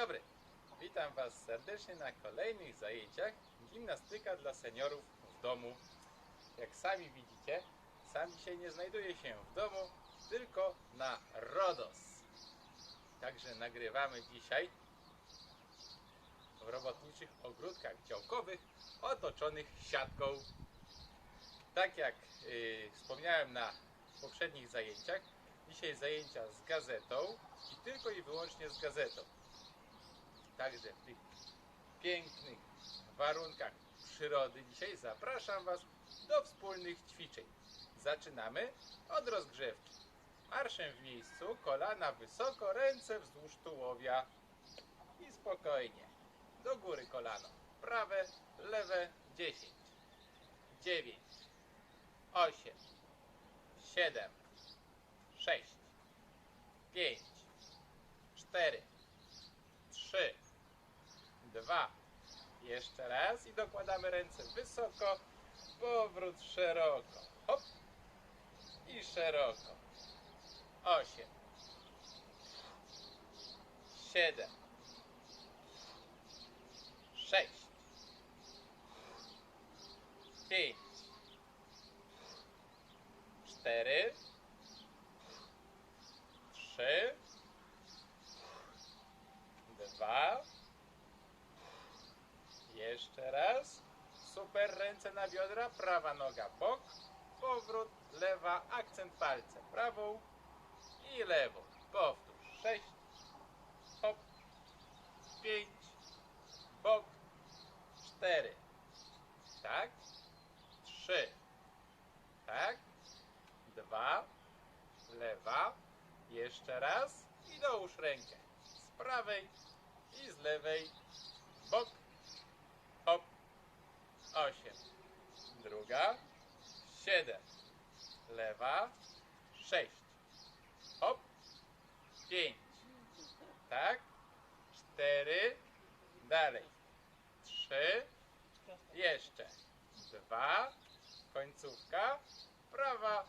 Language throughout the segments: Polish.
dobry. Witam Was serdecznie na kolejnych zajęciach Gimnastyka dla seniorów w domu. Jak sami widzicie, sam dzisiaj nie znajduję się w domu, tylko na RODOS. Także nagrywamy dzisiaj w robotniczych ogródkach działkowych otoczonych siatką. Tak jak y, wspomniałem na poprzednich zajęciach, dzisiaj zajęcia z gazetą i tylko i wyłącznie z gazetą. Także w tych pięknych warunkach przyrody dzisiaj zapraszam Was do wspólnych ćwiczeń. Zaczynamy od rozgrzewki. Marszem w miejscu, kolana wysoko, ręce wzdłuż tułowia. I spokojnie. Do góry kolano. Prawe, lewe, 10, 9, 8, 7, 6, 5, 4, 3, 2, jeszcze raz i dokładamy ręce wysoko, powrót szeroko, hop. I szeroko, 8, 7, 6, 5, 4, 3, 2, jeszcze raz. Super, ręce na biodra, prawa noga bok, powrót, lewa, akcent palce, prawą i lewą. Powtórz. 6, hop, 5, bok, 4, tak, 3, tak, 2, lewa, jeszcze raz i dołóż rękę z prawej i z lewej, bok, hop, 8, druga, 7, lewa, 6, hop, 5, tak, 4, dalej, 3, jeszcze, 2, końcówka, prawa,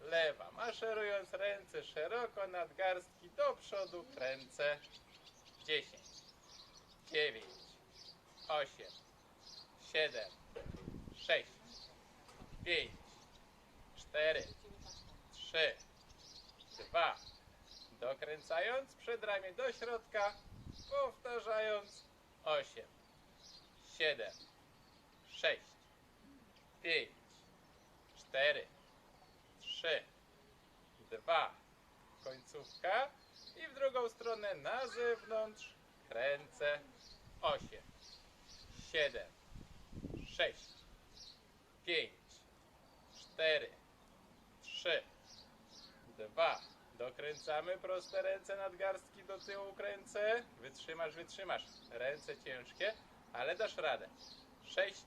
lewa, maszerując ręce szeroko nad garstki do przodu, ręce, 10, 9, 8, 7, 6, 5, 4, 3, 2, dokręcając przedramię do środka, powtarzając 8, 7, 6, 5, 4, 3, 2, końcówka i w drugą stronę na zewnątrz kręcę 8, 7, 6, 5, 4, 3, 2. Dokręcamy proste ręce nadgarstki do tyłu kręcę. Wytrzymasz, wytrzymasz. Ręce ciężkie, ale dasz radę. 6,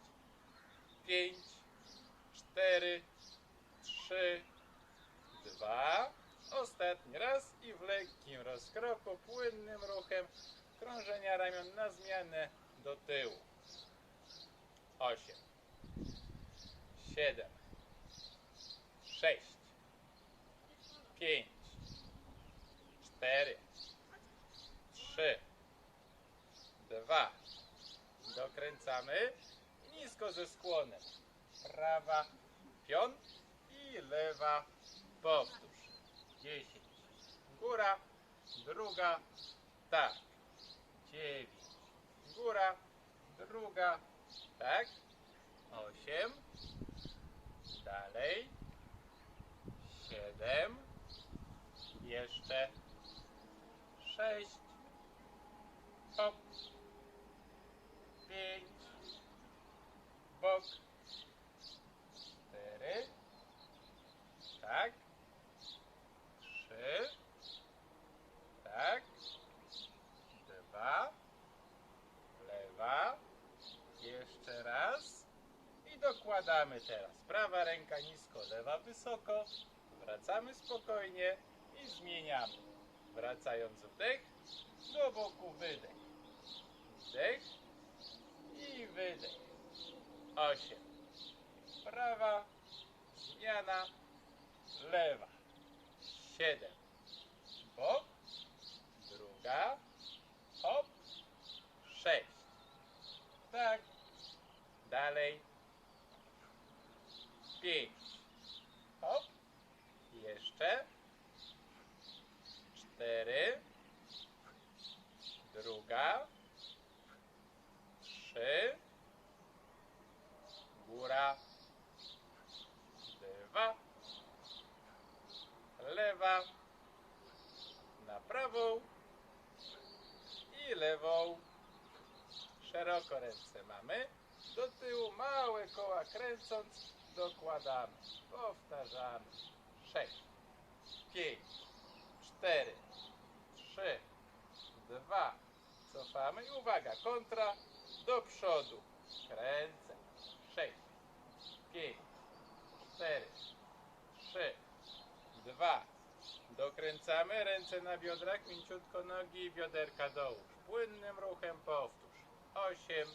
5, 4, 3, 2. Ostatni raz i w lekkim rozkroku, płynnym ruchem krążenia ramion na zmianę do tyłu. 8, 7, 6, 5, 4, 3, 2. Dokręcamy nisko ze skłonem. Prawa pion i lewa powtórz. 10. Góra, druga, tak. 9. Góra, druga, tak. 8. Dalej. 7. Jeszcze. 6. Hop. 5. Bok. 4. Tak. 3. Tak. 2. Lewa. Jeszcze raz. I dokładamy teraz. Prawa ręka nisko, lewa wysoko. Wracamy spokojnie i zmieniamy. Wracając wdech, do boku wydech. Wdech i wydech. 8. Prawa, zmiana, lewa. 7. Bok, druga, hop, sześć. Tak. Dalej. Pięć. Hop. Jeszcze. Cztery. Druga. Trzy. Góra. Dwa. Lewa. Na prawą. I lewą. Szeroko ręce mamy. Do tyłu małe koła kręcąc dokładamy. Powtarzamy. Sześć, pięć, cztery, trzy, dwa. Cofamy i uwaga, kontra do przodu. Kręcę. Sześć, pięć, cztery, trzy, dwa. Dokręcamy ręce na biodrach, mięciutko nogi i bioderka dołóż. Płynnym ruchem powtórz. Osiem,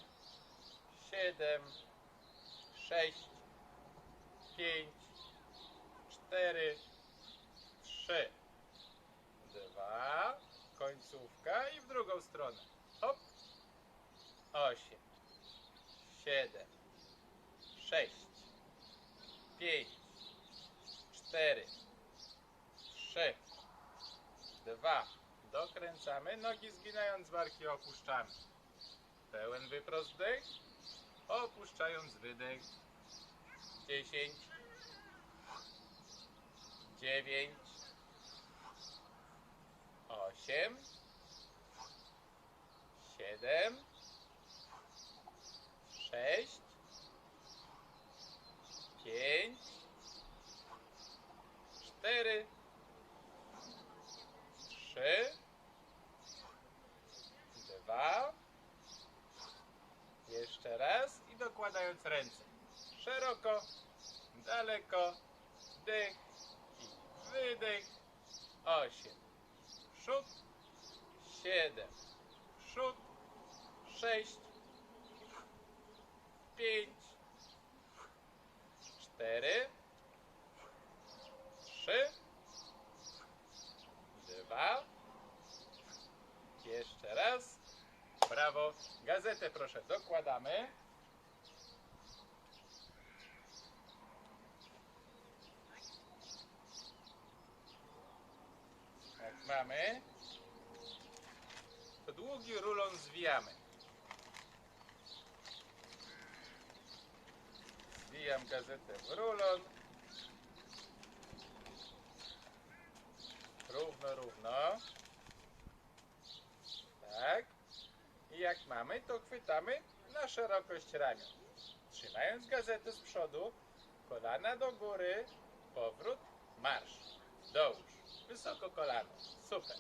siedem, sześć, pięć, cztery, trzy, dwa, końcówka i w drugą stronę. Hop. Osiem, siedem, sześć, 5, 4, 3, 2, dokręcamy, nogi zginając, barki opuszczamy. Pełen wyprost dech, opuszczając wydech. 10, 9, 8, 7, 6, Cztery. Trzy. Dwa. Jeszcze raz. Brawo. Gazetę proszę dokładamy. Jak mamy, to długi rulon zwijamy. Gazetę w rulon. Równo, równo. Tak. I jak mamy, to chwytamy na szerokość ramion. Trzymając gazetę z przodu, kolana do góry, powrót, marsz. Dołóż. Wysoko kolano. Super.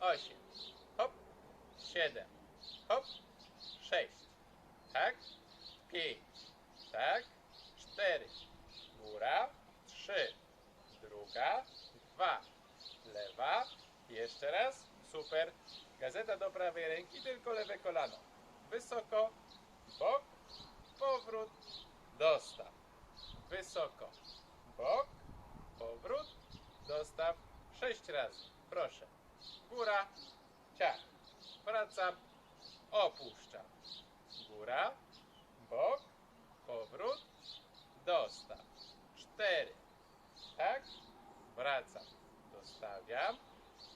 Osiem. Hop. Siedem. Hop. Sześć. Tak. Pięć. Tak. Cztery. Góra. Trzy. Druga. Dwa. Lewa. Jeszcze raz. Super. Gazeta do prawej ręki, tylko lewe kolano. Wysoko. Bok. Powrót. Dostaw. Wysoko. Bok. Powrót. Dostaw. Sześć razy. Proszę. Góra. Ciach. Wracam. Opuszczam. Góra. Bok. Powrót. Dostaw. Cztery. Tak. Wracam. Dostawiam.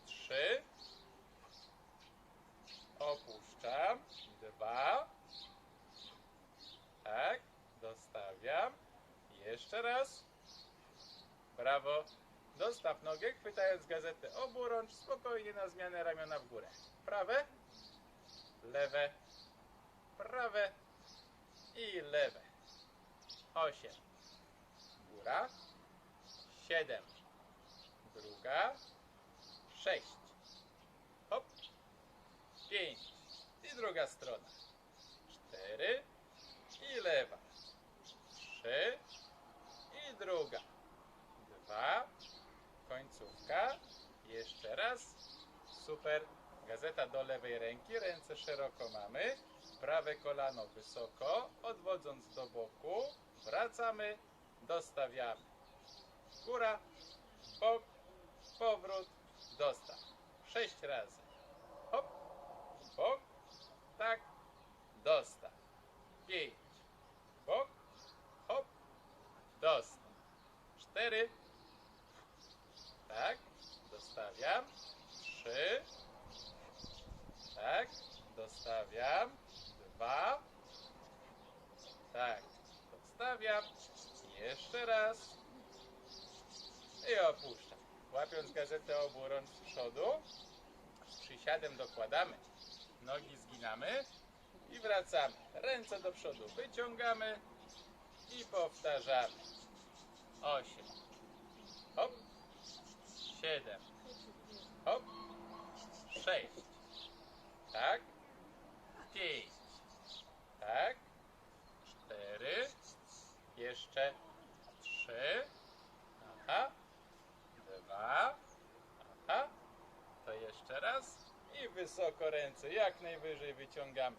Trzy. Opuszczam. Dwa. Tak. Dostawiam. Jeszcze raz. Brawo. Dostaw nogę, chwytając gazetę oburącz, spokojnie na zmianę ramiona w górę. Prawe, lewe, prawe i lewe. Osiem. Góra. Siedem. Druga. Sześć. Hop. Pięć. I druga strona. Cztery. I lewa. Trzy. I druga. Dwa. Końcówka. Jeszcze raz. Super. Gazeta do lewej ręki. Ręce szeroko mamy. Prawe kolano wysoko. Odwodząc do boku. Wracamy. Dostawiamy. Góra. Bok. Powrót. Dostaw. Sześć razy. Hop. Bok. Tak. dostaw. Pięć, bok, hop, dostaw. Cztery, tak, dostawiam. Trzy, tak, dostawiam. Dwa, tak, dostawiam. Jeszcze raz. I opuszczam. Łapiąc gazetę obu rąk z przodu, z przysiadem dokładamy, nogi zginamy i wracamy. Ręce do przodu wyciągamy i powtarzamy. Osiem. Hop. Siedem. Hop. Sześć. Tak. Pięć. Tak. Jeszcze trzy. Aha. Dwa. Aha. To jeszcze raz. I wysoko ręce, jak najwyżej wyciągamy.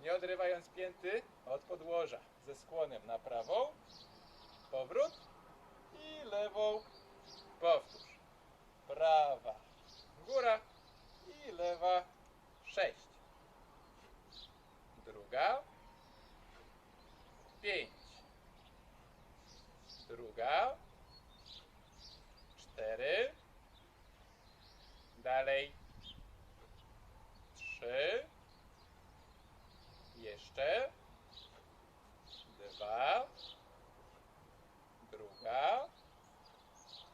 Nie odrywając pięty od podłoża. Ze skłonem na prawą. Powrót. I lewą. Powtórz. Prawa. Góra. I lewa. Sześć. Druga. Pięć. Druga. Cztery. Dalej. Trzy. Jeszcze. Dwa. Druga.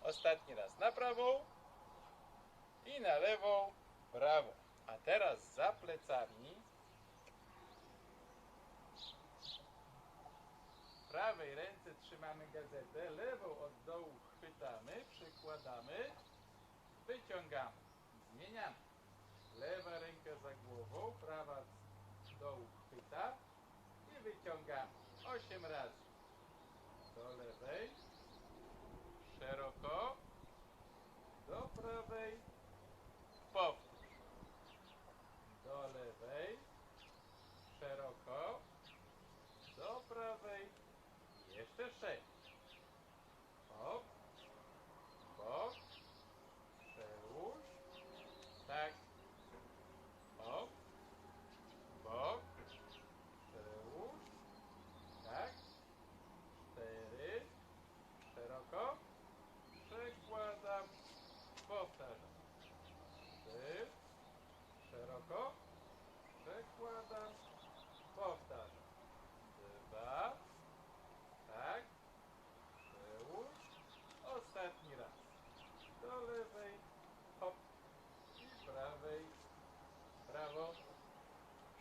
Ostatni raz na prawą. I na lewą. Prawo. A teraz za plecami. W prawej ręce trzymamy gazetę, lewą od dołu chwytamy, przykładamy, wyciągamy, zmieniamy. Lewa ręka za głową, prawa z dołu chwyta i wyciągamy. Osiem razy. Do lewej, szeroko, do prawej, powtórz. Do lewej, szeroko, do prawej, jeszcze sześć.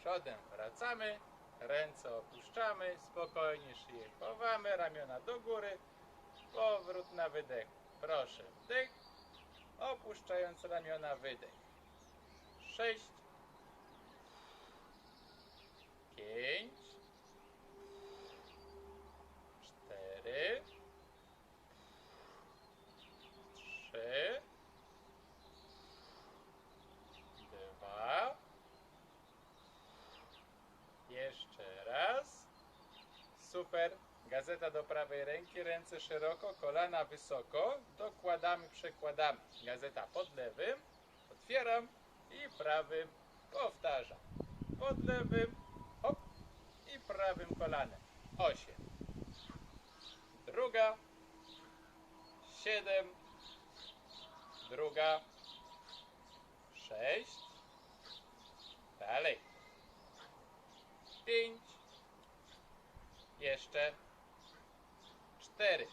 Przodem wracamy, ręce opuszczamy, spokojnie szyję chowamy, ramiona do góry, powrót na wydech. Proszę, wdech, opuszczając ramiona, wydech. 6, 5, ręce szeroko, kolana wysoko. Dokładamy, przekładamy. Gazeta pod lewym, otwieram i prawym powtarzam. Pod lewym, hop i prawym kolanem. Osiem. Druga. Siedem. Druga. Sześć. Dalej. Pięć. Jeszcze. Cztery.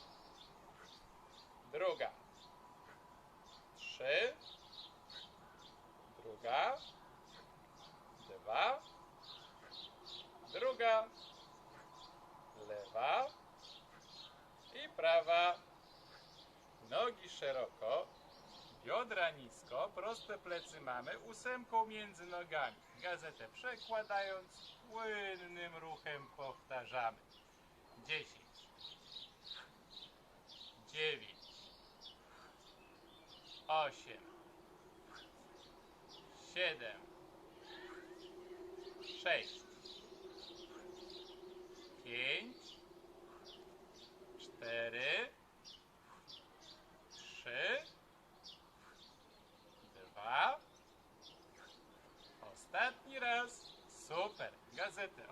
Druga. Trzy. Druga. Dwa. Druga. Lewa. I prawa. Nogi szeroko. Biodra nisko, proste plecy mamy, ósemką między nogami. Gazetę przekładając, płynnym ruchem powtarzamy. 10, 9, 8, 7, 6, 5, 4, 3, dwa. Ostatni raz. Super. Gazetę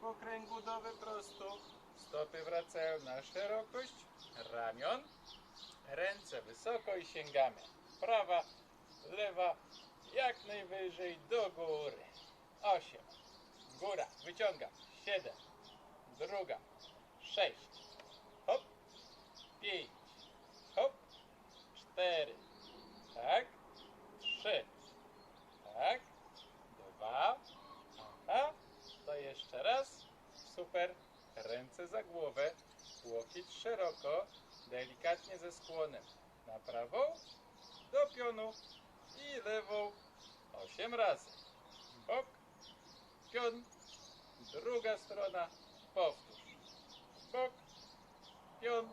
po kręgu do wyprostu. Stopy wracają na szerokość ramion. Ręce wysoko i sięgamy. Prawa, lewa, jak najwyżej do góry. Osiem. Góra, wyciągam. Siedem. Druga. Sześć. Hop. Pięć. Hop. Cztery. Tak. Trzy. Tak. Dwa. Aha. To jeszcze raz. Super. Ręce za głowę. Łokieć szeroko. Delikatnie ze skłonem. Na prawą. Do pionu. I lewą. Osiem razy. Bok. Pion. Druga strona. Powtórz. Bok. Pion.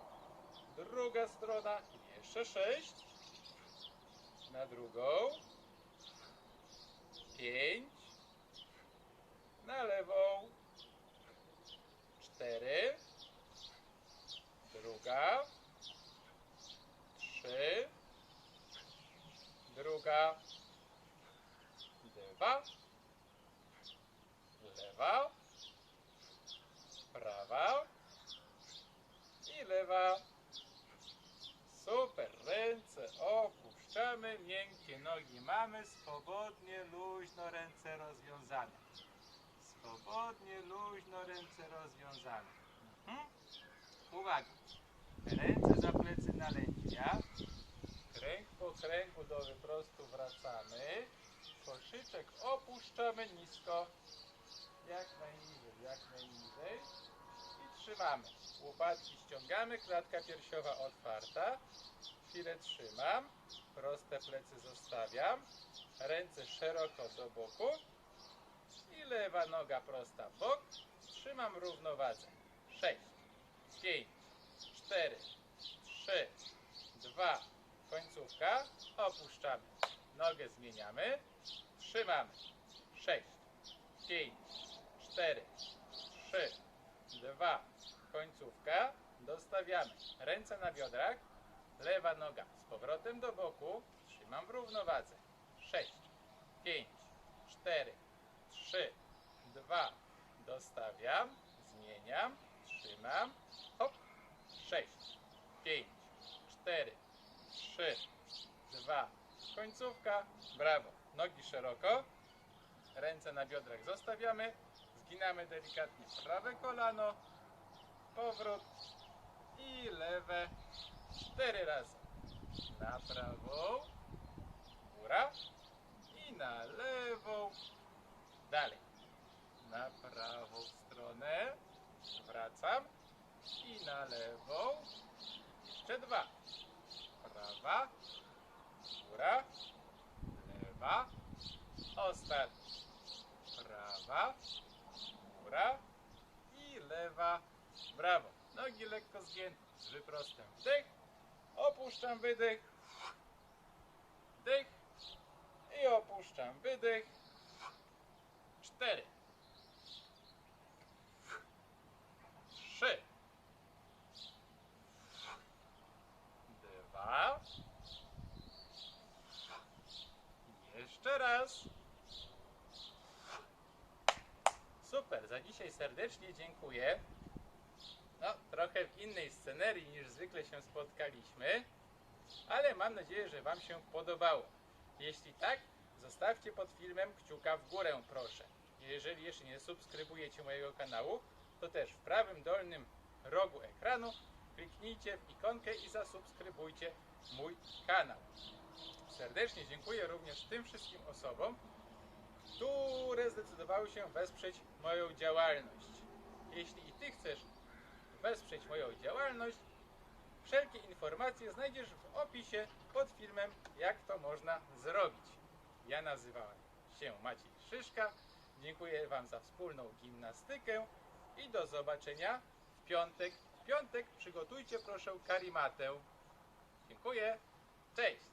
Druga strona. Jeszcze sześć. Na drugą. Pięć. Na lewą. Cztery. Druga. Trzy. Druga. Dwa. Lewa. Prawa. I lewa. Super. Ręce opuszczamy. Miękkie nogi mamy. Swobodnie, luźno ręce rozwiązane. Swobodnie, luźno ręce rozwiązane. Mhm. Uwaga. Ręce za plecy na lędźwia. Kręg po kręgu do wyprostu wracamy. Koszyczek opuszczamy nisko. Jak najniżej, jak najniżej. I trzymamy. Łopatki ściągamy, klatka piersiowa otwarta. Chwilę trzymam. Proste plecy zostawiam. Ręce szeroko do boku. I lewa noga prosta w bok. Trzymam równowadze. 6, 5, 4, 3, 2, końcówka. Opuszczamy. Nogę zmieniamy. Trzymamy. 6, 5, 4, 3, 2, końcówka. Dostawiamy. Ręce na biodrach. Lewa noga. Z powrotem do boku. Trzymam w równowadze. 6, 5, 4, 3, 2, dostawiam, zmieniam, trzymam, hop, 6, 5, 4, 3, 2, końcówka, brawo, nogi szeroko, ręce na biodrach zostawiamy, zginamy delikatnie prawe kolano, powrót i lewe, cztery razy, na prawą, góra. I na lewą, Dalej. Na prawą stronę. Wracam. I na lewą. Jeszcze dwa. Prawa. Góra. Lewa. Ostatni. Prawa. Góra. I lewa. Brawo. Wyprostem. Wdech. Opuszczam wydech. Wdech. I opuszczam wydech. Cztery. Trzy. Dwa. Jeszcze raz. Super, za dzisiaj serdecznie dziękuję. Trochę w innej scenerii niż zwykle się spotkaliśmy, ale mam nadzieję, że Wam się podobało. Jeśli tak, zostawcie pod filmem kciuka w górę, proszę. Jeżeli jeszcze nie subskrybujecie mojego kanału, to też w prawym dolnym rogu ekranu kliknijcie w ikonkę i zasubskrybujcie mój kanał. Serdecznie dziękuję również tym wszystkim osobom, które zdecydowały się wesprzeć moją działalność. Jeśli i Ty chcesz wesprzeć moją działalność, wszelkie informacje znajdziesz w opisie pod filmem, jak to można zrobić. Ja nazywałem się Maciej Szyszka. Dziękuję Wam za wspólną gimnastykę i do zobaczenia w piątek. W piątek przygotujcie proszę karimatę. Dziękuję. Cześć.